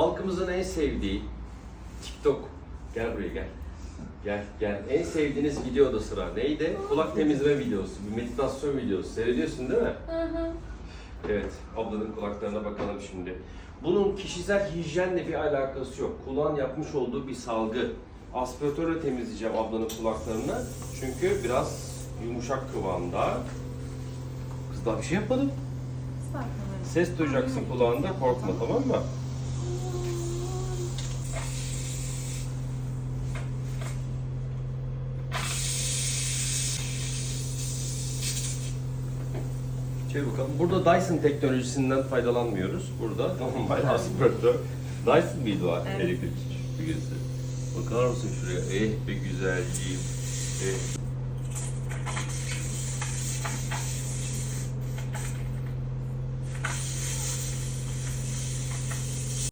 Halkımızın en sevdiği TikTok. Gel buraya gel. Gel gel. En sevdiğiniz video da sıra. Neydi? Kulak temizleme videosu. Bir meditasyon videosu. Seyrediyorsun değil mi? Hı hı. Evet. Ablanın kulaklarına bakalım şimdi. Bunun kişisel hijyenle bir alakası yok. Kulağın yapmış olduğu bir salgı. Aspiratörle temizleyeceğim ablanın kulaklarını. Çünkü biraz yumuşak kıvamda. Kız daha bir şey yapmadım. Ses duyacaksın kulağında korkma tamam mı? Şey bakalım. Burada Dyson teknolojisinden faydalanmıyoruz. Burada normal aspiratör. Dyson mıydı o? Evet. Elektrik süpürgesi. Bakar mısın şuraya? Eh be güzelliğim. Eh.